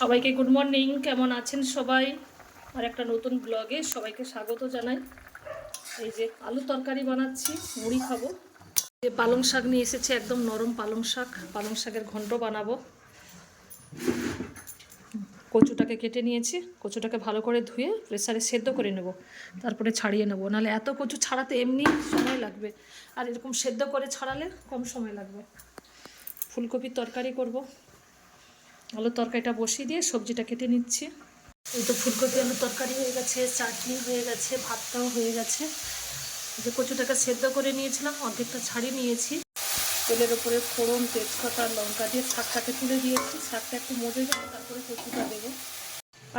সবাইকে good morning, কেমন আছেন সবাই? আর একটা নতুন ব্লগে সবাইকে স্বাগত জানাই। এই যে আলু তরকারি বানাচ্ছি, মুড়ি খাব। যে পালং শাক নিয়ে এসেছে, একদম নরম পালং শাক। পালং শাকের ঘন্ট বানাবো। কচুটাকে কেটে নিয়েছি, কচুটাকে ভালো করে ধুয়ে প্রেসারে সেদ্ধ করে নেব। তারপরে ছাড়িয়ে নেব। নাহলে এত কচু ছাড়াতে এমনি সময় লাগবে। আর এরকম সেদ্ধ করে ছাড়ালে কম সময় লাগবে। ফুলকপির তরকারি করব। আলু তরকারিটা বসিয়ে দিয়ে সবজিটা কেটে নিচ্ছি। এই তো ফুলকপি আলু তরকারি হয়ে গেছে, চাটনি হয়ে গেছে, ভাতটাও হয়ে গেছে। যে কচুটাকে সেদ্ধ করে নিয়েছিলাম, অর্ধেকটা ছাড়িয়ে নিয়েছি। তেলের ওপরে ফোড়ন, তেজপাতা, লঙ্কা দিয়ে শাকটাকে তুলে দিয়েছি। শাকটা একটু মজে যাবে তারপরে কচুটা দেবো।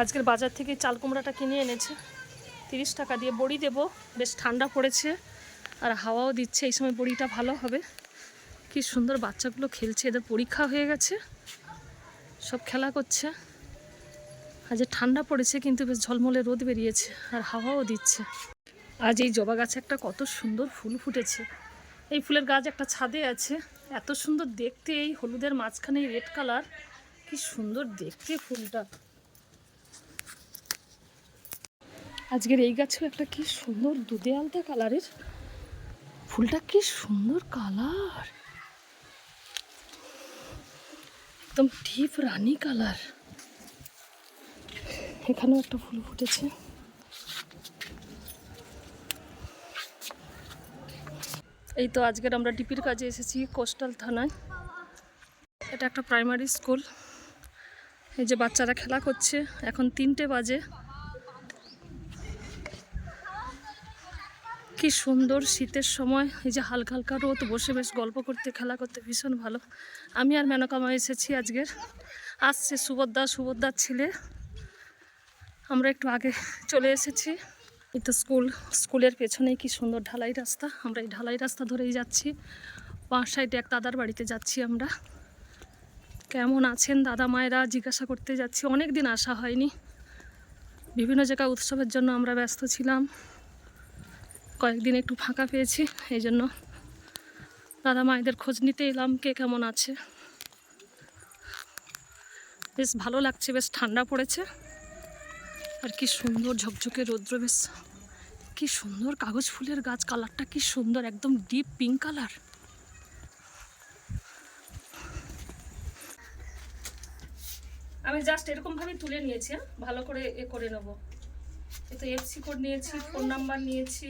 আজকের বাজার থেকে চাল কুমড়াটা কিনে এনেছে। তিরিশ টাকা দিয়ে বড়ি দেবো। বেশ ঠান্ডা পড়েছে আর হাওয়াও দিচ্ছে, এই সময় বড়িটা ভালো হবে। কি সুন্দর বাচ্চাগুলো খেলছে, এদের পরীক্ষা হয়ে গেছে। সব খেলা করছে। আজ ঠান্ডা পড়েছে কিন্তু বেশ ঝলমলে রোদ বেরিয়েছে আর হাওয়াও দিচ্ছে। আজ এই জবা গাছে একটা কত সুন্দর ফুল ফুটেছে। এই ফুলের গাছ একটা ছাদে আছে। এত সুন্দর দেখতে এই হলুদের মাঝখানে রেড কালার। কি সুন্দর দেখতে ফুলটা। আজকের এই গাছেও একটা কি সুন্দর দুধে আলতা কালারের। ফুলটা কি সুন্দর কালার। একদম ডিপ রানি কালার এখানেও একটা ফুল ফুটেছে। এই তো আজকের আমরা ডিপির কাজে এসেছি কোস্টাল থানায়। এটা একটা প্রাইমারি স্কুল এই যে বাচ্চারা খেলা করছে, এখন তিনটে বাজে। কি সুন্দর শীতের সময়। এই যে হালকা হালকা রোদ, বসে বেশ গল্প করতে, খেলা করতে ভীষণ ভালো। আমি আর মেনকামা এসেছি আজকের। আসছে সুভদ্রা, সুভদ্রার ছেলে। আমরা একটু আগে চলে এসেছি। এই তো স্কুল, স্কুলের পেছনেই কি সুন্দর ঢালাই রাস্তা। আমরা এই ঢালাই রাস্তা ধরেই যাচ্ছি। বাঁ সাইডে এক দাদার বাড়িতে যাচ্ছি আমরা। কেমন আছেন দাদা মায়েরা? জিজ্ঞাসা করতে যাচ্ছি। অনেক দিন আসা হয়নি। বিভিন্ন জায়গায় উৎসবের জন্য আমরা ব্যস্ত ছিলাম। কয়েকদিন একটু ফাঁকা পেয়েছি, এই জন্য দাদা মায়েদের খোঁজ নিতে এলাম, কে কেমন আছে। বেশ ভালো লাগছে, বেশ ঠান্ডা পড়েছে। আর কি সুন্দর ঝকঝকে রৌদ্র, বেশ কি সুন্দর কাগজ ফুলের গাছ, কালারটা কি সুন্দর, একদম ডিপ পিঙ্ক কালার। আমি জাস্ট এরকম ভাবে তুলে নিয়েছি হ্যাঁ? ভালো করে এ করে নেব। এই তো এফসি কোড নিয়েছি ফোন নাম্বার নিয়েছি।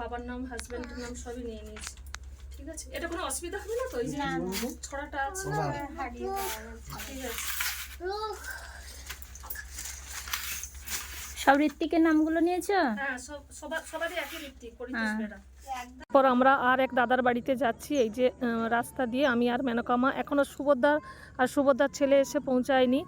বাবার নাম হাজব্যান্ডের নাম সবই নিয়ে নিয়েছি। ঠিক আছে? এটা কোনো অসুবিধা হবে না তো? এই যে ছড়াটা আছে। ঠিক আছে। সব ঋত্বিকের নামগুলো নিয়েছো? হ্যাঁ সব সবার সবারই একই ঋত্বিক পরিতোষ তারপর আমরা আর এক দাদার বাড়িতে যাচ্ছি এই যে রাস্তা দিয়ে। আমি আর মেনকামা এখনও সুভদ্রার আর সুভদ্রার ছেলে এসে পৌঁছায়নি।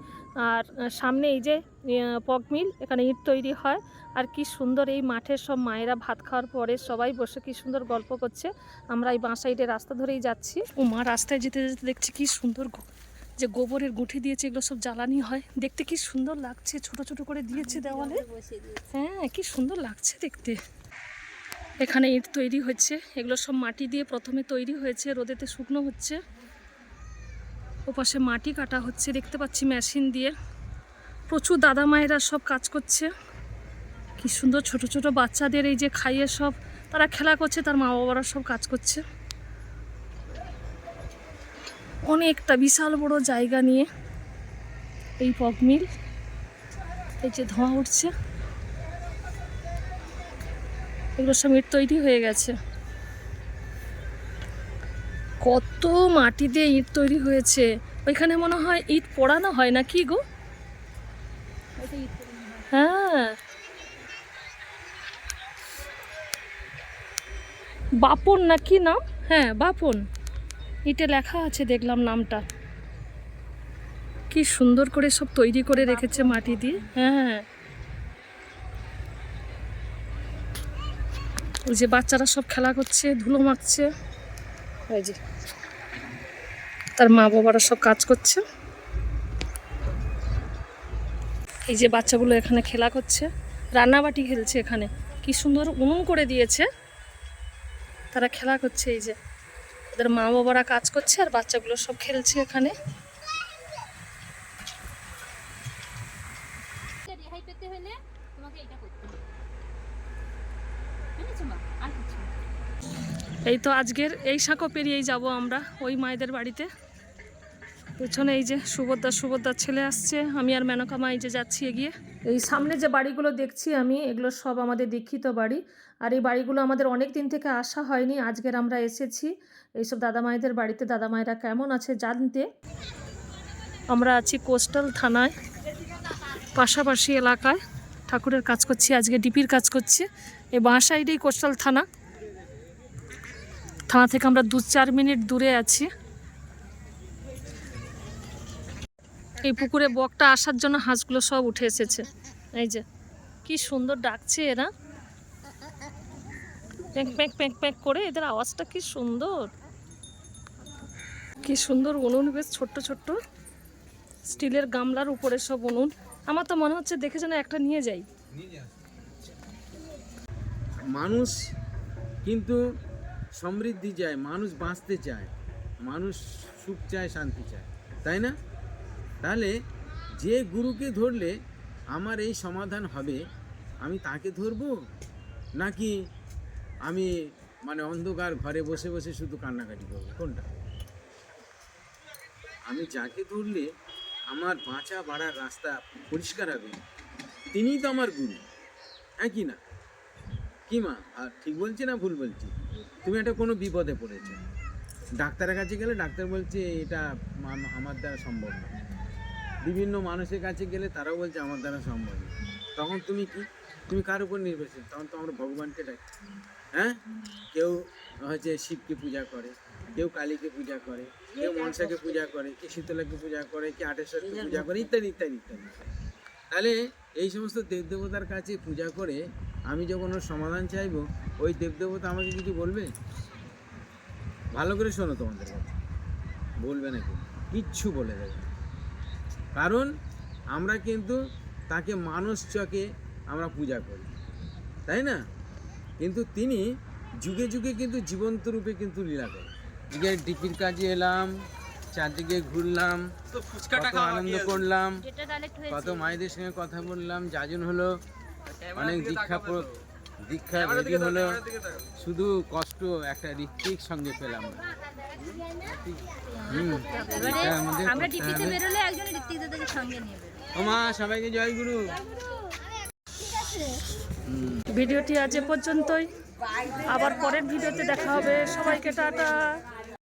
আর সামনে এই যে আহ, পগ মিল এখানে ইট তৈরি হয়। আর কি সুন্দর এই মাঠের সব মায়েরা ভাত খাওয়ার পরে সবাই বসে কি সুন্দর গল্প করছে। আমরা এই বাঁ সাইডে রাস্তা ধরেই যাচ্ছি। ও মা রাস্তায় যেতে যেতে দেখছি কি সুন্দর যে গোবরের গুঠি দিয়েছে এগুলো সব জ্বালানি হয়। দেখতে কি সুন্দর লাগছে ছোট ছোট করে দিয়েছে দেওয়ালে। হ্যাঁ কি সুন্দর লাগছে দেখতে। এখানে ইট তৈরি হচ্ছে। এগুলো সব মাটি দিয়ে প্রথমে তৈরি হয়েছে। রোদেতে শুকনো হচ্ছে। ওপাশে মাটি কাটা হচ্ছে। দেখতে পাচ্ছি মেশিন দিয়ে। প্রচুর দাদা মায়েরা সব কাজ করছে। কি সুন্দর ছোট ছোট বাচ্চাদের এই যে খাইয়ে সব, তারা খেলা করছে, তার মা বাবারা সব কাজ করছে। অনেকটা বিশাল বড় জায়গা নিয়ে এই পগ মিল এই যে ধোঁয়া উঠছে। এগুলো সব ইট তৈরি হয়ে গেছে। কত মাটি দিয়ে ইট তৈরি হয়েছে। ওইখানে মনে হয় ইট পোড়ানো হয় না কি গো? হ্যাঁ। বাপন না কি নাম? হ্যাঁ বাপন। ইটে লেখা আছে দেখলাম নামটা। কি সুন্দর করে সব তৈরি করে রেখেছে মাটি দিয়ে। হ্যাঁ। ওই যে বাচ্চারা সব খেলা করছে, ধুলো মাখছে। ওই যে তার মা বাবারা সব কাজ করছে। এই যে বাচ্চাগুলো এখানে খেলা করছে, রান্নাবাটি খেলছে এখানে। কি সুন্দর উনুন করে দিয়েছে। তারা খেলা করছে এই যে। তাদের মা বাবারা কাজ করছে আর বাচ্চাগুলো সব খেলছে এখানে হলে তোমাকে এটা করতে হবে বুঝেছ মা আর কিছু না। এই তো আজকের এই শাঁকো পেরিয়েই যাব আমরা ওই মায়েদের বাড়িতে। পেছনে এই যে সুভদ্রা সুভদ্রার ছেলে আসছে, আমি আর মেনকা মা এই যে যাচ্ছি এগিয়ে। এই সামনে যে বাড়িগুলো দেখছি আমি, এগুলো সব আমাদের দীক্ষিত বাড়ি। আর এই বাড়িগুলো আমাদের অনেক দিন থেকে আসা হয়নি, আজকের আমরা এসেছি। এইসব দাদা মায়েদের বাড়িতে, দাদা মায়েরা কেমন আছে জানতে আমরা আছি কোস্টাল থানায়, পাশাপাশি এলাকায়। ঠাকুরের কাজ করছি, আজকে ডিপির কাজ করছি। এই বাঁ সাইডেই কোস্টাল থানা। থানা থেকে আমরা দু চার মিনিট দূরে আছি। এই পুকুরে বকটা আসার জন্য হাঁসগুলো সব উঠে এসেছে। এই যে, কি সুন্দর ডাকছে এরা। প্যাঁক প্যাঁক প্যাঁক প্যাঁক করে এদের আওয়াজটা কি সুন্দর। কি সুন্দর উনুন, বেশ ছোট্ট ছোট্ট। স্টিলের গামলার উপরে সব উনুন। আমার তো মনে হচ্ছে দেখে যেন একটা নিয়ে যাই। মানুষ কিন্তু সমৃদ্ধি চায়, মানুষ বাঁচতে চায়, মানুষ সুখ চায়, শান্তি চায়, তাই না? তাহলে যে গুরুকে ধরলে আমার এই সমাধান হবে, আমি তাকে ধরবো? নাকি আমি মানে অন্ধকার ঘরে বসে বসে শুধু কান্নাকাটি করব? কোনটা? আমি যাকে ধরলে আমার বাঁচা বাড়ার রাস্তা পরিষ্কার হবে, তিনিই তো আমার গুরু হ্যাঁ কি না? কি মা? আর ঠিক বলছি না ভুল বলছি? তুমি একটা কোনো বিপদে পড়েছো। ডাক্তারের কাছে গেলে ডাক্তার বলছে, এটা আমার দ্বারা সম্ভব না। বিভিন্ন মানুষের কাছে গেলে তারাও বলছে, আমার দ্বারা সম্ভব না। তখন তুমি কি? তুমি কার উপর নির্ভরশীল? তখন তো আমরা ভগবানকে ডাকি। হ্যাঁ? কেউ হচ্ছে শিবকে পূজা করে, কেউ কালীকে পূজা করে, কেউ মনসাকে পূজা করে, কে শীতলাকে পূজা করে, কে আটেশ্বরকে পূজা করে, ইত্যাদি ইত্যাদি ইত্যাদি। তাহলে এই সমস্ত দেবদেবতার কাছে পূজা করে আমি যখন ওর সমাধান চাইব ওই দেবদেবতা আমাকে কিছু বলবে? ভালো করে শোনো তোমাদের কথা। বলবে নাকি? কিচ্ছু বলে দেবে কারণ আমরা কিন্তু তাকে মানুষ চকে আমরা পূজা করি। তাই না? কিন্তু তিনি যুগে যুগে কিন্তু জীবন্ত রূপে কিন্তু লীলা করে আজকে ডিপির কাজে এলাম চারদিকে ঘুরলাম কত আনন্দ করলাম কত মায়েদের সঙ্গে কথা বললাম যাজন হলো অনেক দীক্ষা দীক্ষা রেডি হলো শুধু কষ্ট একটা ঋত্বিক সঙ্গে পেলাম। আমরা বেরোলে একজন ঋত্বিক দাদাকে সঙ্গে নিয়ে সবাইকে জয় গুরু। ভিডিওটি আজ এ পর্যন্তই। আবার পরের ভিডিওতে দেখা হবে। সবাইকে টাটা।